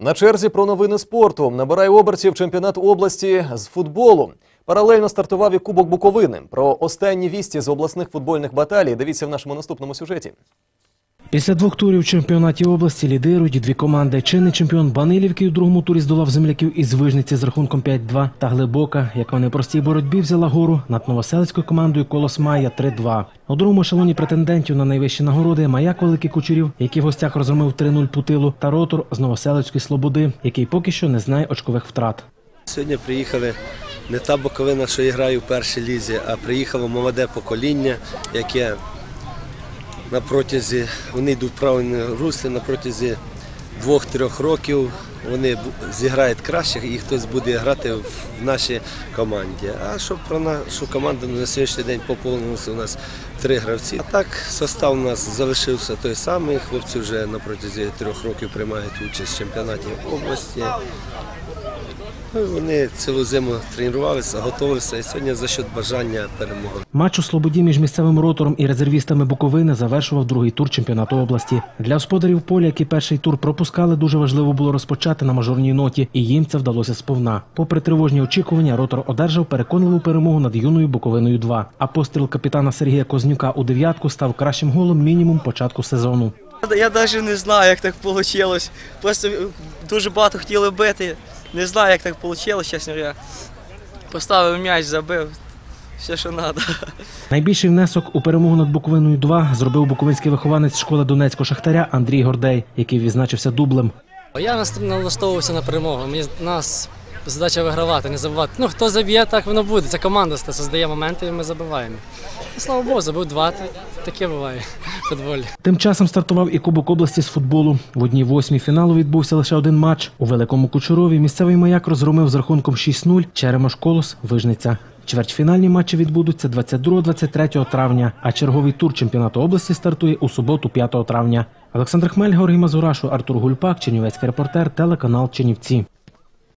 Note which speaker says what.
Speaker 1: На черзі про новини спорту набирає обертів чемпіонат області з футболу. Паралельно стартував і Кубок Буковини. Про останні вісті з обласних футбольних баталій дивіться в нашому наступному сюжеті.
Speaker 2: Після двох турів чемпіонаті області лідирують дві команди. Чинний чемпіон Банилівки у другому турі здолав земляків із Вижниці з рахунком 5-2 та Глибока, яка в непростій боротьбі взяла гору над новоселицькою командою Колос Майя 3-2. У другому ешелоні претендентів на найвищі нагороди Маяк Великий Кучерів, який в гостях розгромив 3-0 Путилу, та Ротор з Новоселицької Слободи, який поки що не знає очкових втрат.
Speaker 3: Сьогодні приїхали не та боковина, що я граю в першій лізі, а приїхало молоде покоління, яке на протязі, вони йдуть в правильне руслі, на протязі двох-трьох років вони зіграють краще і хтось буде грати в нашій команді. А щоб про нашу команду на сьогоднішній день поповнилося у нас три гравці. А так состав у нас залишився той самий. Хлопці вже на протязі трьох років приймають участь в чемпіонаті області. Ну, Вони цілу зиму тренувалися, готувалися і сьогодні за счет бажання перемогли.
Speaker 2: Матч у Слободі між місцевим ротором і резервістами Буковини завершував другий тур чемпіонату області. Для господарів поля, які перший тур пропускали, дуже важливо було розпочати на мажорній ноті, і їм це вдалося сповна. Попри тривожні очікування, ротор одержав переконливу перемогу над юною Буковиною 2 А постріл капітана Сергія Кознюка у дев'ятку став кращим голом мінімум початку сезону.
Speaker 4: Я навіть не знаю, як так вийшло. Просто дуже багато хотіли бити. Не знаю, як так вийшло, чесно говоря. Поставив м'яч, забив. Все, що треба.
Speaker 2: Найбільший внесок у перемогу над Буковиною 2 зробив буковинський вихованець школи Донецького шахтаря Андрій Гордей, який відзначився дублем.
Speaker 5: Я налаштовувався на перемогу. Мені нас задача вигравати, не забувати. Ну хто заб'є, так воно буде. Це команда создає моменти, і ми забиваємо. І, слава Богу, забив два. та- Таке буває в футболі.
Speaker 2: Тим часом стартував і Кубок області з футболу. В одній восьмій фіналу відбувся лише один матч. У Великому Кучурові місцевий маяк розгромив з рахунком 6-0 Черемош Колос Вижниця. Чвертьфінальні матчі відбудуться 22-23 травня, а черговий тур чемпіонату області стартує у суботу 5 травня. Олександр Хмель, Георгій Мазурашу, Артур Гульпак, Чернівецький репортер, телеканал Чернівці.